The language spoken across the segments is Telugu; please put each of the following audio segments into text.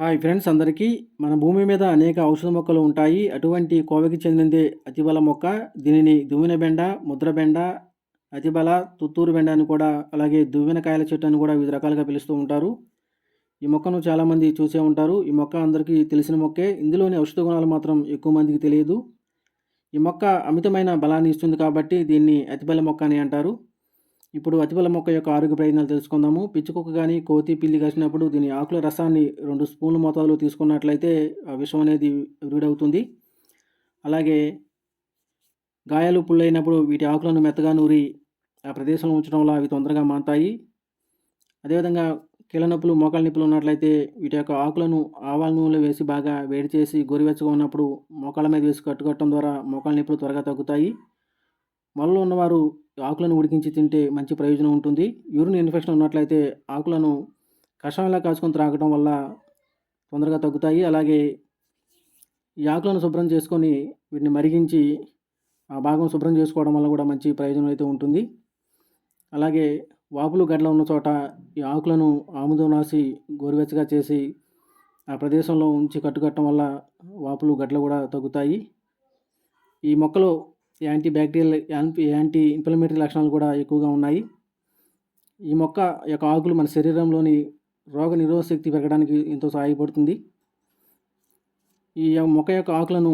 హాయ్ ఫ్రెండ్స్ అందరికీ. మన భూమి మీద అనేక ఔషధ మొక్కలు ఉంటాయి. అటువంటి కోవకి చెందినదే అతిబల మొక్క. దీనిని దువ్వెన బెండ ముద్ర బెండ అతిబల తుత్తూరు బెండ అని కూడా అలాగే దువ్వెనకాయల చెట్టు అని కూడా వివిధ రకాలుగా పిలుస్తూ ఉంటారు. ఈ మొక్కను చాలామంది చూసే ఉంటారు. ఈ మొక్క అందరికీ తెలిసిన మొక్కే. ఇందులోని ఔషధ గుణాలు మాత్రం ఎక్కువ మందికి తెలియదు. ఈ మొక్క అమితమైన బలాన్ని ఇస్తుంది కాబట్టి దీన్ని అతిబల మొక్క అని అంటారు. ఇప్పుడు అతిపల మొక్క యొక్క ఆరోగ్య ప్రయోజనాలు తెలుసుకుందాము. పిచ్చుకొక్క కానీ కోతి పిల్లి కాసినప్పుడు దీని ఆకుల రసాన్ని రెండు స్పూన్ల మోతాదులో తీసుకున్నట్లయితే ఆ విషం అనేది విడుదవుతుంది అలాగే గాయాలు పుల్లైనప్పుడు వీటి ఆకులను మెత్తగా నూరి ఆ ప్రదేశంలో ఉంచడం వల్ల అవి తొందరగా మాంతాయి అదేవిధంగా కీళ్ళ నొప్పులు మోకాళ్ళ నొప్పులు ఉన్నట్లయితే వీటి యొక్క ఆకులను ఆవాల నూనెలో వేసి బాగా వేడి చేసి గోరువెచ్చగా ఉన్నప్పుడు మోకాళ్ళ మీద వేసి కట్టుకట్టడం ద్వారా మోకాళ్ళ నొప్పులు త్వరగా తగ్గుతాయి. మొలలో ఉన్నవారు ఆకులను ఉడికించి తింటే మంచి ప్రయోజనం ఉంటుంది. యూరిన్ ఇన్ఫెక్షన్ ఉన్నట్లయితే ఆకులను కషాయంలా కాచుకొని త్రాగడం వల్ల తొందరగా తగ్గుతాయి. అలాగే ఈ ఆకులను శుభ్రం చేసుకొని వీటిని మరిగించి ఆ భాగం శుభ్రం చేసుకోవడం వల్ల కూడా మంచి ప్రయోజనం అయితే ఉంటుంది. అలాగే వాపులు గడ్ల ఉన్న చోట ఈ ఆకులను ఆముదం రాసి గోరువెచ్చగా చేసి ఆ ప్రదేశంలో ఉంచి కట్టుకట్టడం వల్ల వాపులు గడ్డలు కూడా తగ్గుతాయి. ఈ మొక్కలు యాంటీ బ్యాక్టీరియల్ యాంటీ ఇన్ఫ్లమేటరీ లక్షణాలు కూడా ఎక్కువగా ఉన్నాయి. ఈ మొక్క యొక్క ఆకులు మన శరీరంలోని రోగ నిరోధ శక్తి పెరగడానికి ఎంతో సహాయపడుతుంది. ఈ మొక్క యొక్క ఆకులను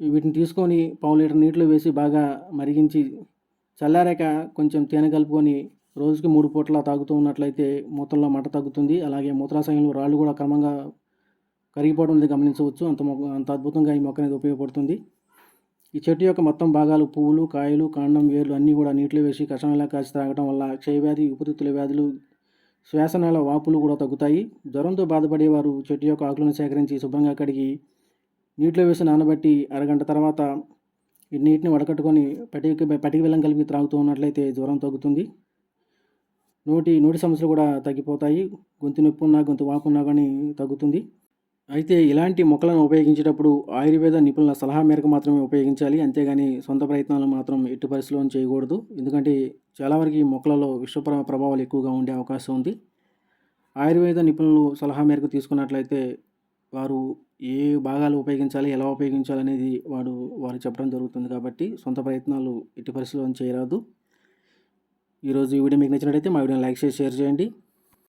వీటిని తీసుకొని పావు లీటర్ నీటిలో వేసి బాగా మరిగించి చల్లారాక కొంచెం తేనె కలుపుకొని రోజుకి మూడు పూట్ల తాగుతూ ఉన్నట్లయితే మూత్రంలో మంట తగ్గుతుంది. అలాగే మూత్రాశయంలో రాళ్ళు కూడా క్రమంగా కరిగిపోవడం అనేది గమనించవచ్చు. అంత అంత అద్భుతంగా ఈ మొక్క అనేది ఉపయోగపడుతుంది. ఈ చెట్టు యొక్క మొత్తం భాగాలు పువ్వులు కాయలు కాండం వేర్లు అన్నీ కూడా నీటిలో వేసి కషాయంలా కాచి తాగడం వల్ల క్షయవ్యాధి ఉపరితుల వ్యాధులు శ్వాసనాల వాపులు కూడా తగ్గుతాయి. జ్వరంతో బాధపడేవారు చెట్టు యొక్క ఆకులను సేకరించి శుభ్రంగా కడిగి నీటిలో వేసి నానబెట్టి అరగంట తర్వాత ఈ నీటిని వడకట్టుకొని పటికి పటికి బెల్లం కలిపి త్రాగుతూ ఉన్నట్లయితే జ్వరం తగ్గుతుంది. నోటి నోటి సమస్యలు కూడా తగ్గిపోతాయి. గొంతు నొప్పి ఉన్నా గొంతు వాకున్నా కానీ తగ్గుతుంది. అయితే ఇలాంటి మొక్కలను ఉపయోగించేటప్పుడు ఆయుర్వేద నిపుణుల సలహా మేరకు మాత్రమే ఉపయోగించాలి. అంతేగాని సొంత ప్రయత్నాలు మాత్రం ఎట్టి పరిస్థితుల్లో చేయకూడదు. ఎందుకంటే చాలా వరకు ఈ మొక్కలలో విష ప్రభావాలు ఎక్కువగా ఉండే అవకాశం ఉంది. ఆయుర్వేద నిపుణులు సలహా మేరకు తీసుకున్నట్లయితే వారు ఏ భాగాలు ఉపయోగించాలి ఎలా ఉపయోగించాలి అనేది వాడు వారు చెప్పడం జరుగుతుంది కాబట్టి సొంత ప్రయత్నాలు ఎట్టి పరిస్థితుల్లో చేయరాదు. ఈరోజు ఈ వీడియో మీకు నచ్చినట్లయితే మా వీడియోని లైక్ చేసి షేర్ చేయండి.